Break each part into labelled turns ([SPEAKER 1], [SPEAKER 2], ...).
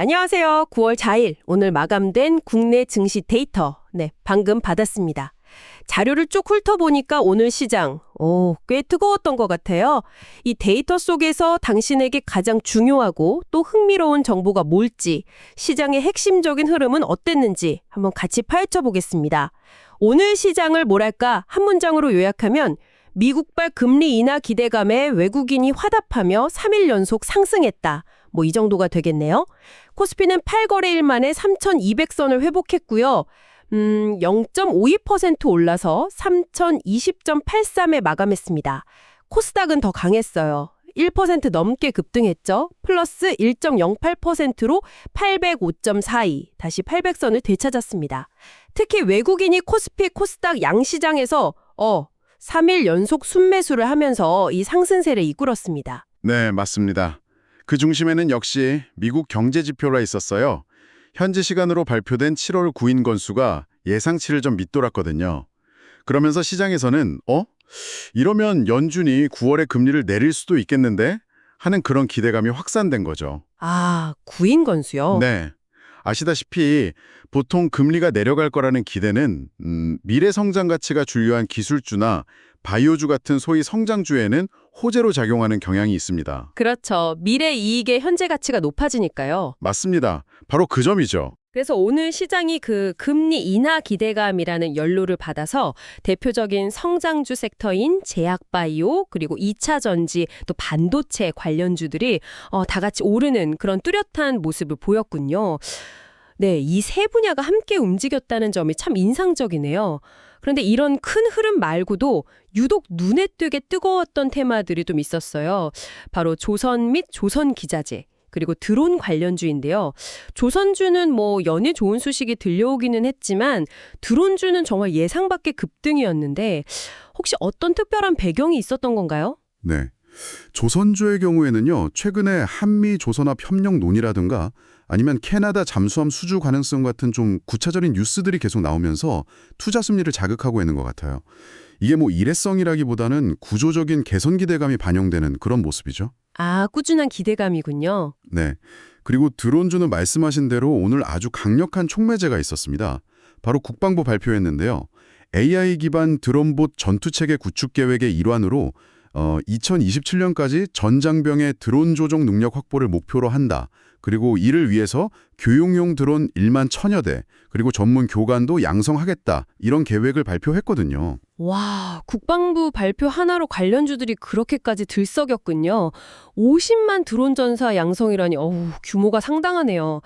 [SPEAKER 1] 안녕하세요. 9월 4일 오늘 마감된 국내 증시 데이터. 네, 방금 받았습니다. 자료를 쭉 훑어보니까 오늘 시장, 오, 꽤 뜨거웠던 것 같아요. 이 데이터 속에서 당신에게 가장 중요하고 또 흥미로운 정보가 뭘지, 시장의 핵심적인 흐름은 어땠는지 한번 같이 파헤쳐 보겠습니다. 오늘 시장을 뭐랄까 한 문장으로 요약하면 미국발 금리 인하 기대감에 외국인이 화답하며 3일 연속 상승했다. 뭐 이 정도가 되겠네요. 코스피는 8거래일 만에 3,200선을 회복했고요. 음, 0.52% 올라서 3,020.83에 마감했습니다. 코스닥은 더 강했어요. 1% 넘게 급등했죠. 플러스 1.08%로 805.42, 다시 800선을 되찾았습니다. 특히 외국인이 코스피, 코스닥 양시장에서 어, 3일 연속 순매수를 하면서 이 상승세를 이끌었습니다.
[SPEAKER 2] 네, 맞습니다. 그 중심에는 역시 미국 경제 지표가 있었어요. 현지 시간으로 발표된 7월 구인 건수가 예상치를 좀 밑돌았거든요. 그러면서 시장에서는 어? 이러면 연준이 9월에 금리를 내릴 수도 있겠는데? 하는 그런 기대감이 확산된 거죠.
[SPEAKER 1] 아, 구인 건수요?
[SPEAKER 2] 네. 아시다시피 보통 금리가 내려갈 거라는 기대는 음, 미래 성장 가치가 중요한 기술주나 바이오주 같은 소위 성장주에는 호재로 작용하는 경향이 있습니다.
[SPEAKER 1] 그렇죠. 미래 이익의 현재 가치가 높아지니까요.
[SPEAKER 2] 맞습니다. 바로 그 점이죠.
[SPEAKER 1] 그래서 오늘 시장이 그 금리 인하 기대감이라는 연료를 받아서 대표적인 성장주 섹터인 제약바이오 그리고 2차 전지 또 반도체 관련주들이 어, 다 같이 오르는 그런 뚜렷한 모습을 보였군요. 네, 이 세 분야가 함께 움직였다는 점이 참 인상적이네요. 그런데 이런 큰 흐름 말고도 유독 눈에 띄게 뜨거웠던 테마들이 좀 있었어요. 바로 조선 및 조선 기자재. 그리고 드론 관련주인데요. 조선주는 뭐 연일 좋은 소식이 들려오기는 했지만 드론주는 정말 예상 밖의 급등이었는데 혹시 어떤 특별한 배경이 있었던 건가요?
[SPEAKER 3] 네. 조선주의 경우에는요, 최근에 한미 조선합 협력 논의라든가 아니면 캐나다 잠수함 수주 가능성 같은 좀 구체적인 뉴스들이 계속 나오면서 투자 심리를 자극하고 있는 것 같아요. 이게 뭐 일회성이라기보다는 구조적인 개선 기대감이 반영되는 그런 모습이죠.
[SPEAKER 1] 아, 꾸준한 기대감이군요.
[SPEAKER 3] 네. 그리고 드론주는 말씀하신 대로 오늘 아주 강력한 촉매제가 있었습니다. 바로 국방부 발표했는데요. AI 기반 드론봇 전투체계 구축 계획의 일환으로 어, 2027년까지 전장병의 드론 조종 능력 확보를 목표로 한다. 그리고 이를 위해서 교육용 드론 1만 천여 대, 그리고 전문 교관도 양성하겠다. 이런 계획을 발표했거든요.
[SPEAKER 1] 와, 국방부 발표 하나로 관련주들이 그렇게까지 들썩였군요. 50만 드론 전사 양성이라니 어우, 규모가 상당하네요.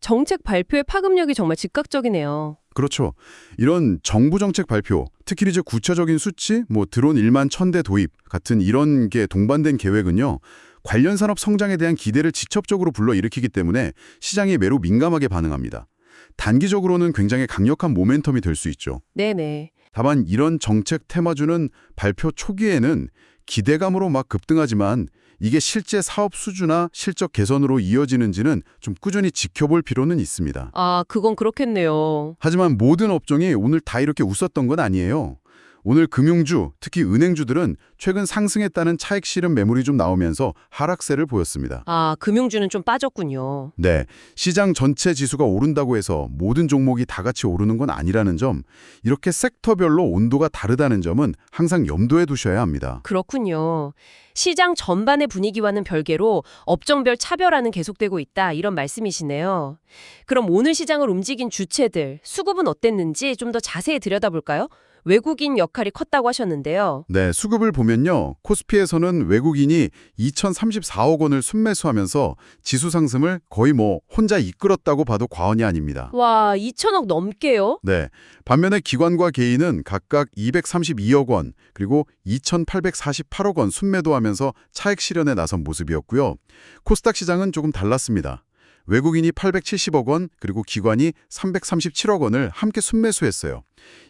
[SPEAKER 1] 정책 발표의 파급력이 정말 즉각적이네요.
[SPEAKER 3] 그렇죠. 이런 정부 정책 발표, 특히 이제 구체적인 수치, 뭐 드론 1만 천대 도입 같은 이런 게 동반된 계획은요. 관련 산업 성장에 대한 기대를 직접적으로 불러일으키기 때문에 시장이 매우 민감하게 반응합니다. 단기적으로는 굉장히 강력한 모멘텀이 될 수 있죠.
[SPEAKER 1] 네네.
[SPEAKER 3] 다만 이런 정책 테마주는 발표 초기에는 기대감으로 막 급등하지만 이게 실제 사업 수주나 실적 개선으로 이어지는지는 좀 꾸준히 지켜볼 필요는 있습니다.
[SPEAKER 1] 아, 그건 그렇겠네요.
[SPEAKER 3] 하지만 모든 업종이 오늘 다 이렇게 웃었던 건 아니에요. 오늘 금융주, 특히 은행주들은 최근 상승했다는 차익 실현 매물이 좀 나오면서 하락세를 보였습니다.
[SPEAKER 1] 아, 금융주는 좀 빠졌군요.
[SPEAKER 3] 네, 시장 전체 지수가 오른다고 해서 모든 종목이 다 같이 오르는 건 아니라는 점, 이렇게 섹터별로 온도가 다르다는 점은 항상 염두에 두셔야 합니다.
[SPEAKER 1] 그렇군요. 시장 전반의 분위기와는 별개로 업종별 차별화는 계속되고 있다 이런 말씀이시네요. 그럼 오늘 시장을 움직인 주체들, 수급은 어땠는지 좀 더 자세히 들여다볼까요? 외국인 역할이 컸다고 하셨는데요.
[SPEAKER 3] 네, 수급을 보면요. 코스피에서는 외국인이 2,034억 원을 순매수하면서 지수 상승을 거의 뭐 혼자 이끌었다고 봐도 과언이 아닙니다.
[SPEAKER 1] 와, 2천억 넘게요?
[SPEAKER 3] 네, 반면에 기관과 개인은 각각 232억 원, 그리고 2,848억 원 순매도하면서 차익 실현에 나선 모습이었고요. 코스닥 시장은 조금 달랐습니다. 외국인이 870억 원, 그리고 기관이 337억 원을 함께 순매수했어요.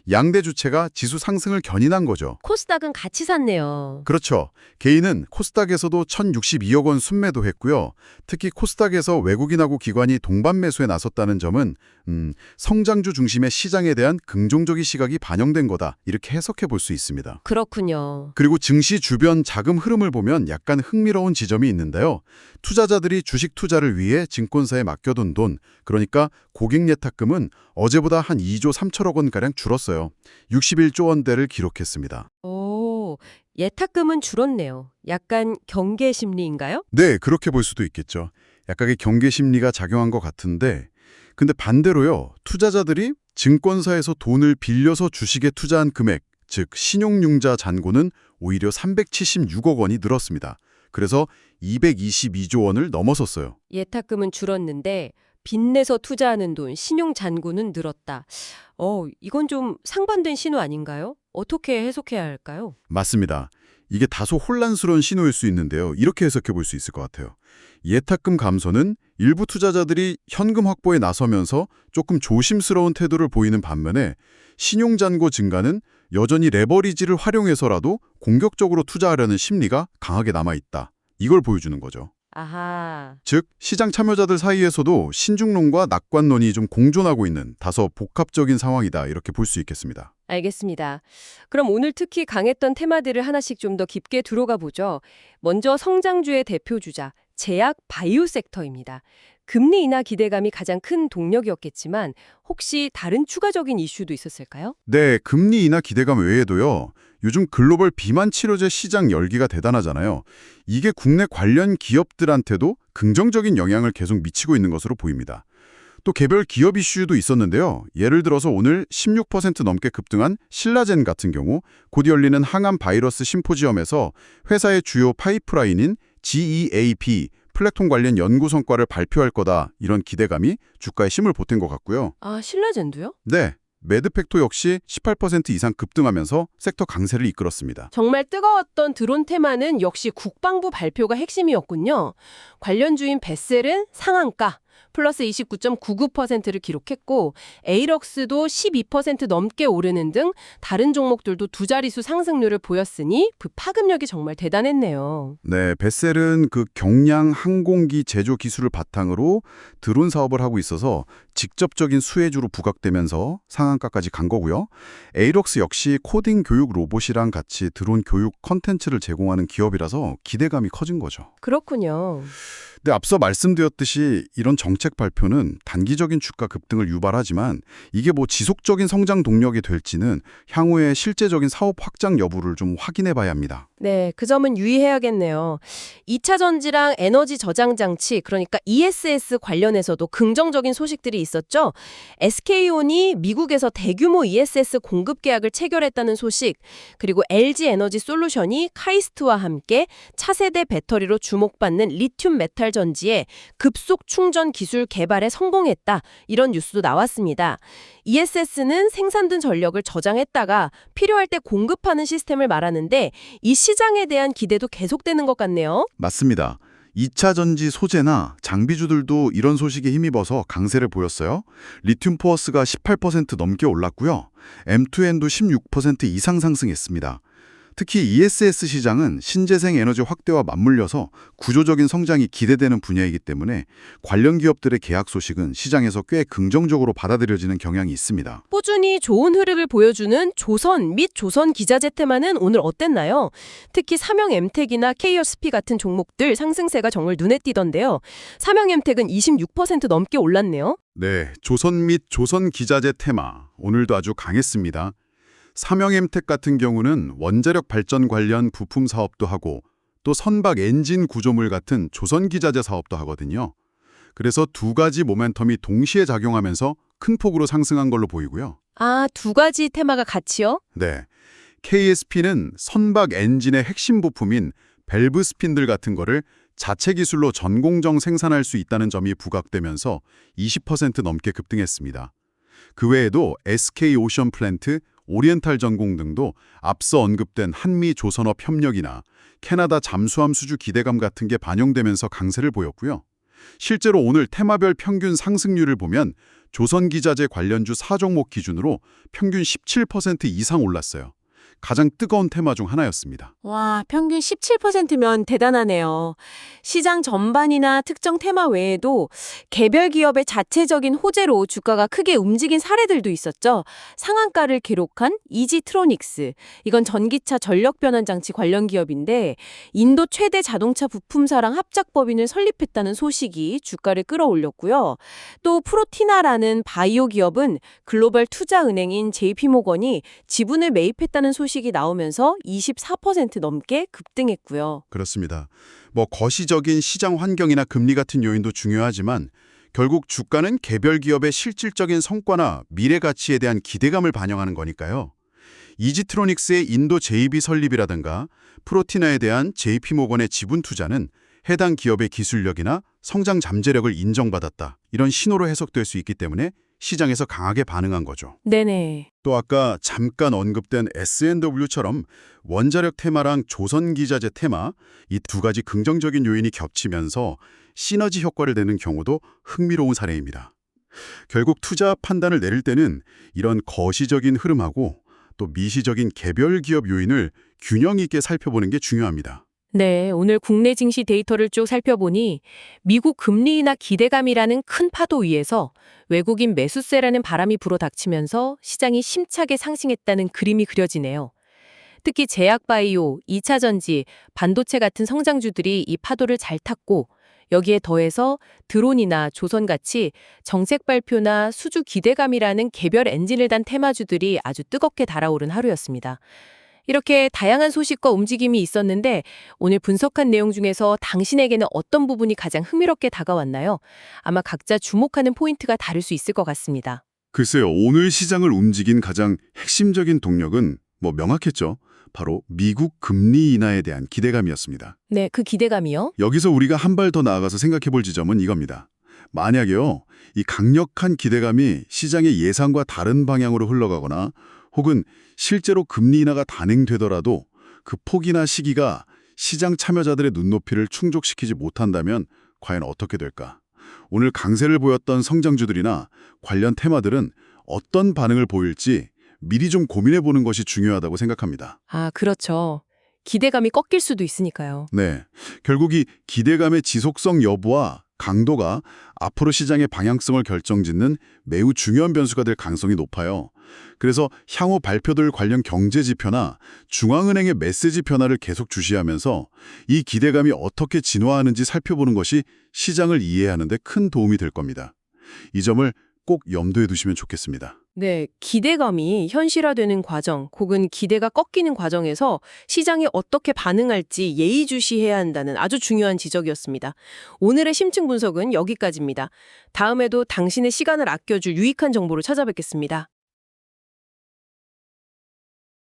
[SPEAKER 3] 양대 주체가 지수 상승을 견인한 거죠.
[SPEAKER 1] 코스닥은 같이 샀네요.
[SPEAKER 3] 그렇죠. 개인은 코스닥에서도 1,062억 원 순매도 했고요. 특히 코스닥에서 외국인하고 기관이 동반 매수에 나섰다는 점은 음, 성장주 중심의 시장에 대한 긍정적인 시각이 반영된 거다. 이렇게 해석해 볼 수 있습니다.
[SPEAKER 1] 그렇군요.
[SPEAKER 3] 그리고 증시 주변 자금 흐름을 보면 약간 흥미로운 지점이 있는데요. 투자자들이 주식 투자를 위해 증권사에 맡겨둔 돈, 그러니까 고객 예탁금은 어제보다 한 2조 3천억 원가량 줄었어요. 61조 원대를 기록했습니다.
[SPEAKER 1] 오, 예탁금은 줄었네요. 약간 경계 심리인가요?
[SPEAKER 3] 네, 그렇게 볼 수도 있겠죠. 약간의 경계 심리가 작용한 것 같은데 근데 반대로요. 투자자들이 증권사에서 돈을 빌려서 주식에 투자한 금액, 즉 신용융자 잔고는 오히려 376억 원이 늘었습니다. 그래서 222조 원을 넘어섰어요.
[SPEAKER 1] 예탁금은 줄었는데 빚내서 투자하는 돈, 신용 잔고는 늘었다. 어, 이건 좀 상반된 신호 아닌가요? 어떻게 해석해야 할까요?
[SPEAKER 3] 맞습니다. 이게 다소 혼란스러운 신호일 수 있는데요. 이렇게 해석해 볼 수 있을 것 같아요. 예탁금 감소는 일부 투자자들이 현금 확보에 나서면서 조금 조심스러운 태도를 보이는 반면에 신용 잔고 증가는 여전히 레버리지를 활용해서라도 공격적으로 투자하려는 심리가 강하게 남아 있다. 이걸 보여주는 거죠.
[SPEAKER 1] 아하.
[SPEAKER 3] 즉, 시장 참여자들 사이에서도 신중론과 낙관론이 좀 공존하고 있는 다소 복합적인 상황이다. 이렇게 볼 수 있겠습니다.
[SPEAKER 1] 알겠습니다. 그럼 오늘 특히 강했던 테마들을 하나씩 좀 더 깊게 들어가 보죠. 먼저 성장주의 대표 주자, 제약 바이오 섹터입니다. 금리 인하 기대감이 가장 큰 동력이었겠지만 혹시 다른 추가적인 이슈도 있었을까요?
[SPEAKER 3] 네, 금리 인하 기대감 외에도요. 요즘 글로벌 비만 치료제 시장 열기가 대단하잖아요. 이게 국내 관련 기업들한테도 긍정적인 영향을 계속 미치고 있는 것으로 보입니다. 또 개별 기업 이슈도 있었는데요. 예를 들어서 오늘 16% 넘게 급등한 신라젠 같은 경우 곧 열리는 항암 바이러스 심포지엄에서 회사의 주요 파이프라인인 GEAP 플랫폼 관련 연구 성과를 발표할 거다 이런 기대감이 주가에 힘을 보탠 것 같고요.
[SPEAKER 1] 아, 신라젠도요?
[SPEAKER 3] 네, 매드팩토 역시 18% 이상 급등하면서 섹터 강세를 이끌었습니다.
[SPEAKER 1] 정말 뜨거웠던 드론 테마는 역시 국방부 발표가 핵심이었군요. 관련 주인 베셀은 상한가 플러스 29.99%를 기록했고 에이럭스도 12% 넘게 오르는 등 다른 종목들도 두 자릿수 상승률을 보였으니 그 파급력이 정말 대단했네요.
[SPEAKER 3] 네, 베셀은 그 경량 항공기 제조 기술을 바탕으로 드론 사업을 하고 있어서 직접적인 수혜주로 부각되면서 상한가까지 간 거고요. 에이럭스 역시 코딩 교육 로봇이랑 같이 드론 교육 컨텐츠를 제공하는 기업이라서 기대감이 커진 거죠.
[SPEAKER 1] 그렇군요.
[SPEAKER 3] 근데 앞서 말씀드렸듯이 이런 정책 발표는 단기적인 주가 급등을 유발하지만 이게 뭐 지속적인 성장 동력이 될지는 향후의 실제적인 사업 확장 여부를 좀 확인해 봐야 합니다.
[SPEAKER 1] 네, 그 점은 유의해야겠네요. 2차 전지랑 에너지 저장 장치, 그러니까 ESS 관련해서도 긍정적인 소식들이 있었죠. SK온이 미국에서 대규모 ESS 공급 계약을 체결했다는 소식, 그리고 LG 에너지 솔루션이 카이스트와 함께 차세대 배터리로 주목받는 리튬 메탈 전지의 급속 충전 기술 개발에 성공했다. 이런 뉴스도 나왔습니다. ESS는 생산된 전력을 저장했다가 필요할 때 공급하는 시스템을 말하는데 이 시장에 대한 기대도 계속되는 것 같네요.
[SPEAKER 3] 맞습니다. 2차 전지 소재나 장비주들도 이런 소식에 힘입어서 강세를 보였어요. 리튬 포어스가 18% 넘게 올랐고요. M2N도 16% 이상 상승했습니다. 특히 ESS 시장은 신재생 에너지 확대와 맞물려서 구조적인 성장이 기대되는 분야이기 때문에 관련 기업들의 계약 소식은 시장에서 꽤 긍정적으로 받아들여지는 경향이 있습니다.
[SPEAKER 1] 꾸준히 좋은 흐름을 보여주는 조선 및 조선 기자재 테마는 오늘 어땠나요? 특히 삼형 엠텍이나 KSP 같은 종목들 상승세가 정말 눈에 띄던데요. 삼형 엠텍은 26% 넘게 올랐네요.
[SPEAKER 3] 네, 조선 및 조선 기자재 테마 오늘도 아주 강했습니다. 삼형엠텍 같은 경우는 원자력 발전 관련 부품 사업도 하고 또 선박 엔진 구조물 같은 조선 기자재 사업도 하거든요. 그래서 두 가지 모멘텀이 동시에 작용하면서 큰 폭으로 상승한 걸로 보이고요.
[SPEAKER 1] 아, 두 가지 테마가 같이요?
[SPEAKER 3] 네. KSP는 선박 엔진의 핵심 부품인 밸브 스핀들 같은 거를 자체 기술로 전공정 생산할 수 있다는 점이 부각되면서 20% 넘게 급등했습니다. 그 외에도 SK 오션 플랜트, 오리엔탈 전공 등도 앞서 언급된 한미 조선업 협력이나 캐나다 잠수함 수주 기대감 같은 게 반영되면서 강세를 보였고요. 실제로 오늘 테마별 평균 상승률을 보면 조선기자재 관련주 4종목 기준으로 평균 17% 이상 올랐어요. 가장 뜨거운 테마 중 하나였습니다.
[SPEAKER 4] 와, 평균 17%면 대단하네요. 시장 전반이나 특정 테마 외에도 개별 기업의 자체적인 호재로 주가가 크게 움직인 사례들도 있었죠. 상한가를 기록한 이지트로닉스. 이건 전기차 전력 변환 장치 관련 기업인데 인도 최대 자동차 부품사랑 합작법인을 설립했다는 소식이 주가를 끌어올렸고요. 또 프로티나라는 바이오 기업은 글로벌 투자 은행인 JP모건이 지분을 매입했다는 소식이 나오면서 24% 넘게 급등했고요.
[SPEAKER 3] 그렇습니다. 뭐 거시적인 시장 환경이나 금리 같은 요인도 중요하지만 결국 주가는 개별 기업의 실질적인 성과나 미래 가치에 대한 기대감을 반영하는 거니까요. 이지트로닉스의 인도 JB 설립이라든가 프로티나에 대한 JP모건의 지분 투자는 해당 기업의 기술력이나 성장 잠재력을 인정받았다. 이런 신호로 해석될 수 있기 때문에 시장에서 강하게 반응한 거죠.
[SPEAKER 4] 네네.
[SPEAKER 3] 또 아까 잠깐 언급된 S&W처럼 원자력 테마랑 조선기자재 테마 이 두 가지 긍정적인 요인이 겹치면서 시너지 효과를 내는 경우도 흥미로운 사례입니다. 결국 투자 판단을 내릴 때는 이런 거시적인 흐름하고 또 미시적인 개별 기업 요인을 균형 있게 살펴보는 게 중요합니다.
[SPEAKER 1] 네, 오늘 국내 증시 데이터를 쭉 살펴보니 미국 금리 인하 기대감이라는 큰 파도 위에서 외국인 매수세라는 바람이 불어닥치면서 시장이 심차게 상승했다는 그림이 그려지네요. 특히 제약바이오, 2차 전지, 반도체 같은 성장주들이 이 파도를 잘 탔고 여기에 더해서 드론이나 조선같이 정책 발표나 수주 기대감이라는 개별 엔진을 단 테마주들이 아주 뜨겁게 달아오른 하루였습니다. 이렇게 다양한 소식과 움직임이 있었는데 오늘 분석한 내용 중에서 당신에게는 어떤 부분이 가장 흥미롭게 다가왔나요? 아마 각자 주목하는 포인트가 다를 수 있을 것 같습니다.
[SPEAKER 3] 글쎄요, 오늘 시장을 움직인 가장 핵심적인 동력은 뭐 명확했죠. 바로 미국 금리 인하에 대한 기대감이었습니다.
[SPEAKER 1] 네, 그 기대감이요?
[SPEAKER 3] 여기서 우리가 한 발 더 나아가서 생각해 볼 지점은 이겁니다. 만약에요, 이 강력한 기대감이 시장의 예상과 다른 방향으로 흘러가거나 혹은 실제로 금리 인하가 단행되더라도 그 폭이나 시기가 시장 참여자들의 눈높이를 충족시키지 못한다면 과연 어떻게 될까? 오늘 강세를 보였던 성장주들이나 관련 테마들은 어떤 반응을 보일지 미리 좀 고민해 보는 것이 중요하다고 생각합니다.
[SPEAKER 1] 아, 그렇죠. 기대감이 꺾일 수도 있으니까요.
[SPEAKER 3] 네. 결국 이 기대감의 지속성 여부와 강도가 앞으로 시장의 방향성을 결정짓는 매우 중요한 변수가 될 가능성이 높아요. 그래서 향후 발표될 관련 경제 지표나 중앙은행의 메시지 변화를 계속 주시하면서 이 기대감이 어떻게 진화하는지 살펴보는 것이 시장을 이해하는 데 큰 도움이 될 겁니다. 이 점을 꼭 염두에 두시면 좋겠습니다.
[SPEAKER 1] 네, 기대감이 현실화되는 과정, 혹은 기대가 꺾이는 과정에서 시장이 어떻게 반응할지 예의주시해야 한다는 아주 중요한 지적이었습니다. 오늘의 심층 분석은 여기까지입니다. 다음에도 당신의 시간을 아껴줄 유익한 정보를 찾아뵙겠습니다.